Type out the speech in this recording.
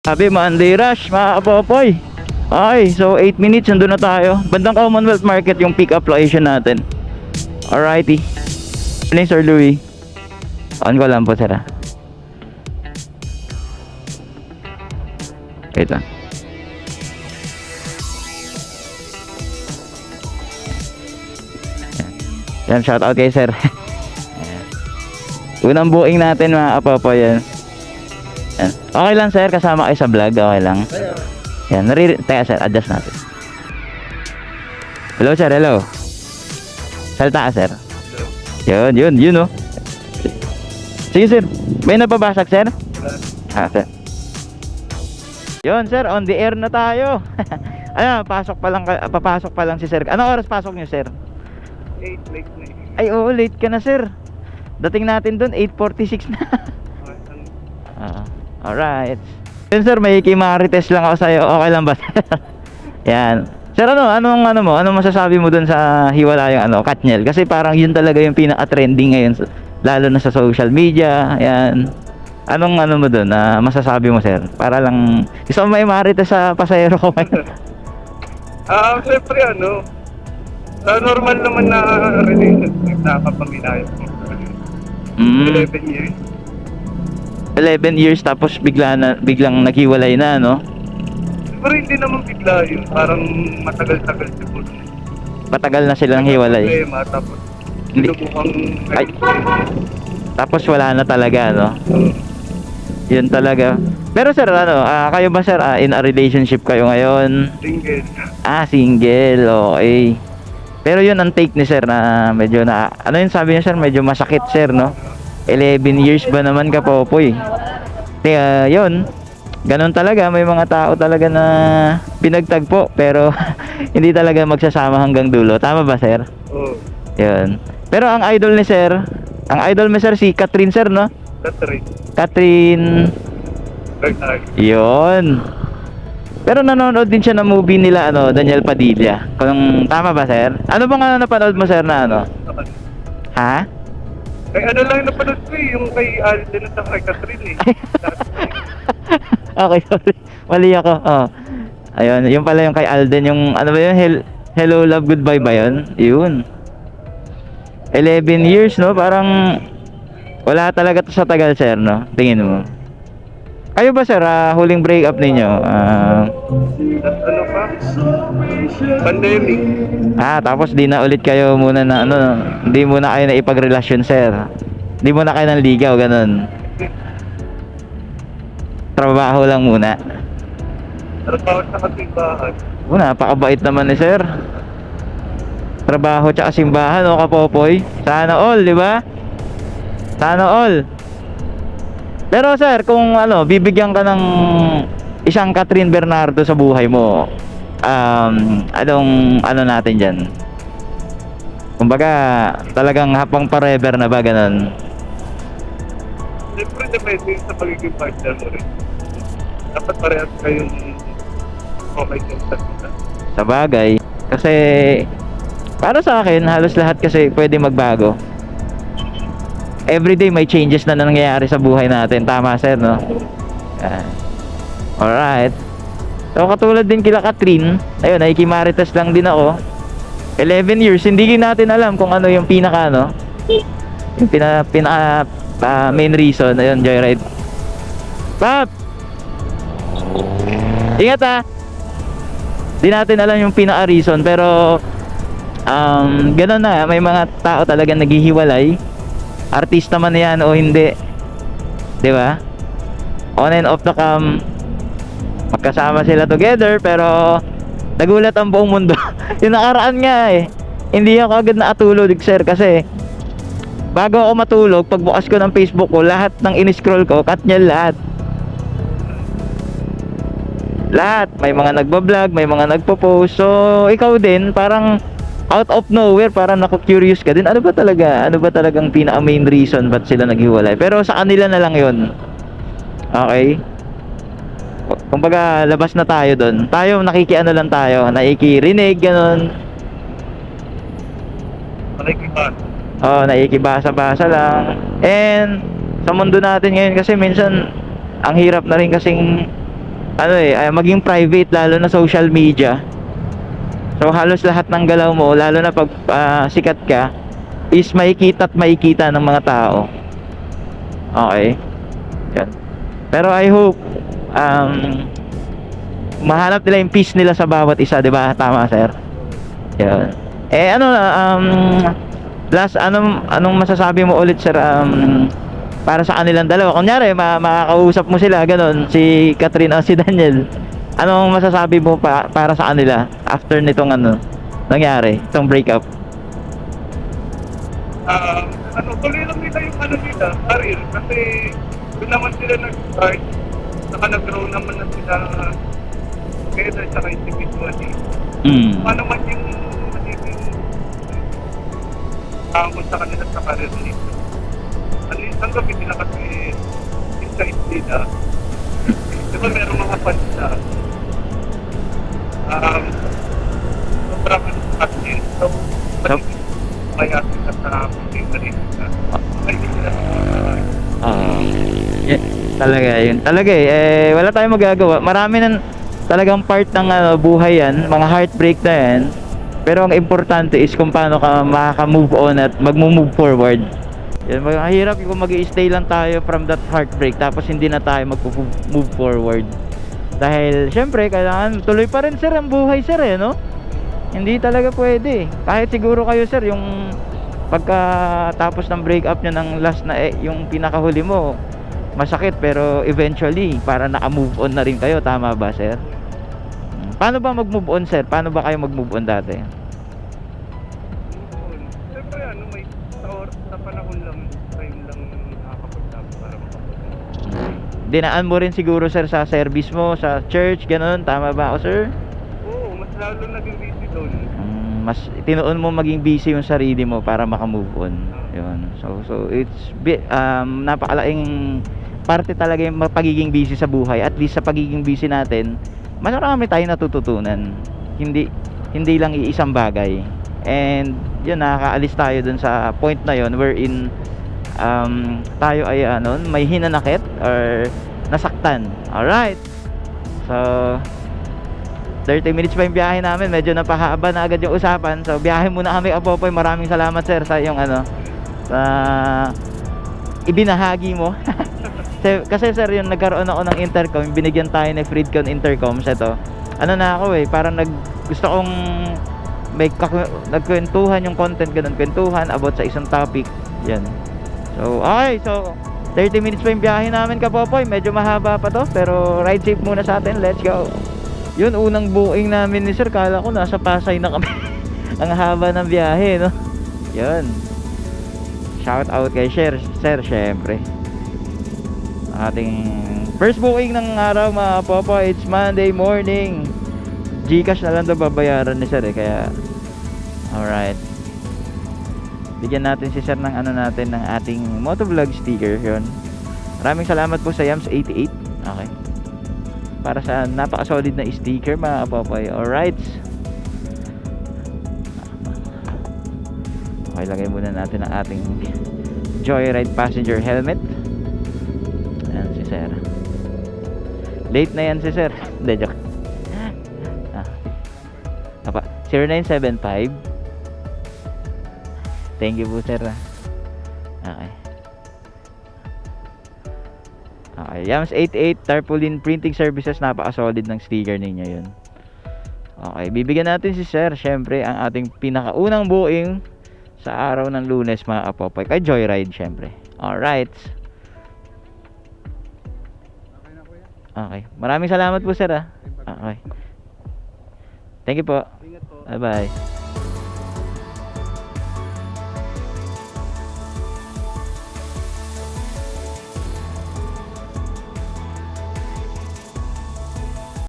Sabi, Monday Rush, mga kapopoy. Okay, so 8 minutes, nandun na tayo. Bandang Commonwealth Market yung pick-up location natin. Alrighty. Ano Sir Louis? On ko lang po, sir. ah. Lang. Yan, shout out kay sir. Unang booking natin mga kapopoy yan. Okay lang sir, kasama kayo sa vlog, okay lang. Yan, nariri... Teka sir, adjust natin. Hello sir, hello. Salta ka sir. Yun, yun, yun oh. Sige sir, may napabasag sir? Ah, sir. Yun sir, on the air na tayo. ano, pasok pa lang, papasok pa lang si sir. Anong oras pasok niyo sir? 8 late na eh. Ay, oo, late ka na sir. Dating natin doon, 8.46 na. Alright. Yun sir, may kimarites lang ako sa'yo. Okay lang ba? Yan. Sir, ano, anong ano mo? Anong masasabi mo dun sa hiwalayang ano, Katniel? Kasi parang yun talaga yung pinaka-trending ngayon. Lalo na sa social media. Yan. Anong ano mo dun? na masasabi mo, sir? Para lang, gusto mo may marites sa pasayero ko ngayon. Ah, syempre ano, sa normal naman na relationship na kapag-inayos mo. mm, 11 years. 11 years tapos bigla na, biglang naghiwalay na, no? Pero hindi naman bigla yun. Parang matagal-tagal siguro. Matagal na silang hiwalay. Problema, tapos Hindi. sinubukang Ay. Tapos wala na talaga, no? Yun talaga. Pero sir, ano, ah, kayo ba sir, ah, in a relationship kayo ngayon? single. Ah, single, okay. Pero yun ang take ni sir na medyo na, ano yun sabi niya sir, medyo masakit sir, no? 11 years ba naman ka popoy? Kaya yun, ganun talaga, may mga tao talaga na pinagtagpo, pero hindi talaga magsasama hanggang dulo. Tama ba sir? Oo. Yun. Pero ang idol ni sir, ang idol ni sir si Catherine sir, no? Right. Catherine, Right. yun. Pero nanonood din siya ng movie nila, ano, Daniel Padilla. Kung tama ba, sir? Ano bang ano, napanood mo, sir, na ano? Ha? Ay, ano lang napanood ko eh, yung kay Alden at kay Catherine eh. okay, sorry. Mali ako. Oh. Ayun, yung pala yung kay Alden, yung ano ba yun? Hel- Hello, Love, Goodbye ba yun? Yun. 11 years, no? Parang wala talaga to sa tagal, sir, no? Tingin mo. Kayo ba, sir, ah, huling breakup ninyo? Ah, Tapos ano pa? Pandemic. ah, tapos di na ulit kayo muna na, ano, hindi muna kayo na ipagrelasyon, sir. Hindi muna kayo ng ligaw, ganun. Trabaho lang muna. Trabaho sa kasimbahan. Oh, napakabait naman ni sir. Trabaho tsaka simbahan, o kapopoy. Sana all, di ba? Sana all. Pero sir, kung ano, bibigyan ka ng isang Catherine Bernardo sa buhay mo, um, anong, ano natin dyan? Kumbaga, talagang hapang forever na ba, ganun? Siyempre, depende sa pagiging partner mo rin. Dapat parehas kayong okay isa. Sa bagay. Kasi, para sa akin, halos lahat kasi pwede magbago. Everyday may changes na nangyayari sa buhay natin. Tama, sir, no? Yan. Alright. So, katulad din kila Catherine, ayun, nakikimarites lang din ako. 11 years, hindi natin alam kung ano yung pinaka, ano, yung pina, pinaka ah, main reason. Ayun, joyride. Pap! Ingat ah! Di natin alam yung pinaka reason pero um, ganun na, may mga tao talaga naghihiwalay. Artista man yan o hindi. 'Di ba? On and off the cam magkasama sila together pero nagulat ang buong mundo. yung nakaraan nga eh. Hindi ako agad nakatulog, sir, kasi bago ako matulog, pagbukas ko ng Facebook ko, lahat ng in-scroll ko, cut niya lahat. Lahat. May mga nagbablog, may mga nagpo-post. So, ikaw din, parang out of nowhere, parang naku-curious ka din. Ano ba talaga? Ano ba talagang pinaka-main reason ba't sila naghiwalay? Pero sa kanila na lang yon Okay? Kumbaga, labas na tayo doon. Tayo, nakikiano lang tayo. Nakikirinig, ganun. Makikipas. Oo, nakikibasa-basa lang. And, sa mundo natin ngayon kasi minsan, ang hirap na rin kasing ano eh, ay, maging private lalo na social media. So halos lahat ng galaw mo, lalo na pag ah, sikat ka, is makikita at makikita ng mga tao. Okay. Yan. Pero I hope um mahanap nila yung peace nila sa bawat isa, 'di ba? Tama, sir. Yan. Eh ano um last anong anong masasabi mo ulit sir um para sa kanilang dalawa? Kunyari ma makakausap mo sila ganun si Catherine o si Daniel. Anong masasabi mo pa para sa kanila after nitong ano nangyari, itong breakup? Ah, ano, tuloy lang nila yung ano nila, career. Kasi doon naman sila nag-start. Saka nag-grow naman na sila together saka individually. Mm. Ano man yung magiging tangkol sa kanila sa career nila. Ano yung hanggang hindi nila kasi inside nila. Di ba meron mga fans na um, sobrang active. So, magiging kaya sila sa mga rin Ah. Yeah, talaga yun. Talaga eh, eh wala tayong magagawa. Marami ng talagang part ng ano, buhay yan, mga heartbreak na yan. Pero ang importante is kung paano ka makaka-move on at mag-move forward. Yan, mahirap kung mag stay lang tayo from that heartbreak tapos hindi na tayo mag-move forward. Dahil syempre kailangan tuloy pa rin sir ang buhay sir eh no? Hindi talaga pwede. Kahit siguro kayo sir yung pagkatapos ng breakup nyo ng last na eh, yung pinakahuli mo masakit pero eventually para naka-move on na rin kayo tama ba sir? Hmm. Paano ba mag-move on sir? Paano ba kayo mag-move on dati? Siyempre ano, may sa, or, sa panahon lang, time lang nakakapagtapos para makapagtapos. Dinaan mo rin siguro sir sa service mo, sa church, ganun, tama ba ako sir? Oo, mas lalo naging busy doon. Mm, mas tinuon mo maging busy yung sarili mo para maka-move on. Yun. So so it's um napakalaking parte talaga yung pagiging busy sa buhay. At least sa pagiging busy natin, marami tayong natututunan. Hindi hindi lang iisang bagay. And yun nakakaalis tayo dun sa point na yun wherein um, tayo ay ano, may hinanakit or nasaktan. Alright. So 30 minutes pa yung biyahe namin. Medyo napahaba na agad yung usapan. So, biyahe muna kami, Apopoy. Maraming salamat, sir, sa yung ano, sa ibinahagi mo. Kasi- sir, yung nagkaroon ako ng intercom, binigyan tayo ni Freedcon Intercoms, ito. Ano na ako eh, parang nag, gusto kong may nagkwentuhan yung content, ganun, kwentuhan about sa isang topic. Yan. So, okay. So, 30 minutes pa yung biyahe namin, Kapopoy. Medyo mahaba pa to, pero ride safe muna sa atin. Let's go. Yun, unang booking namin ni Sir, kala ko nasa Pasay na kami. Ang haba ng biyahe, no? Yun. Shout out kay Sir, Sir, syempre. Ating first booking ng araw, mga popo, it's Monday morning. Gcash na lang daw babayaran ni Sir, eh, kaya... Alright. Bigyan natin si Sir ng ano natin, ng ating motovlog sticker, yun. Maraming salamat po sa Yams88. Okay para sa napaka-solid na sticker mga kapopoy. Alright. Okay, lagay muna natin ang ating Joyride passenger helmet. Ayan si Sir. Late na yan si Sir. 0975. Thank you po, Sir. ah. Okay. Okay, Yams 88 Tarpaulin Printing Services napaka-solid ng sticker ninyo yun. Okay, bibigyan natin si Sir syempre ang ating pinakaunang buing sa araw ng Lunes mga kapopoy kay Joyride syempre. Alright. Okay, maraming salamat po Sir ah. Okay. Thank you po. Ingat po. Bye bye.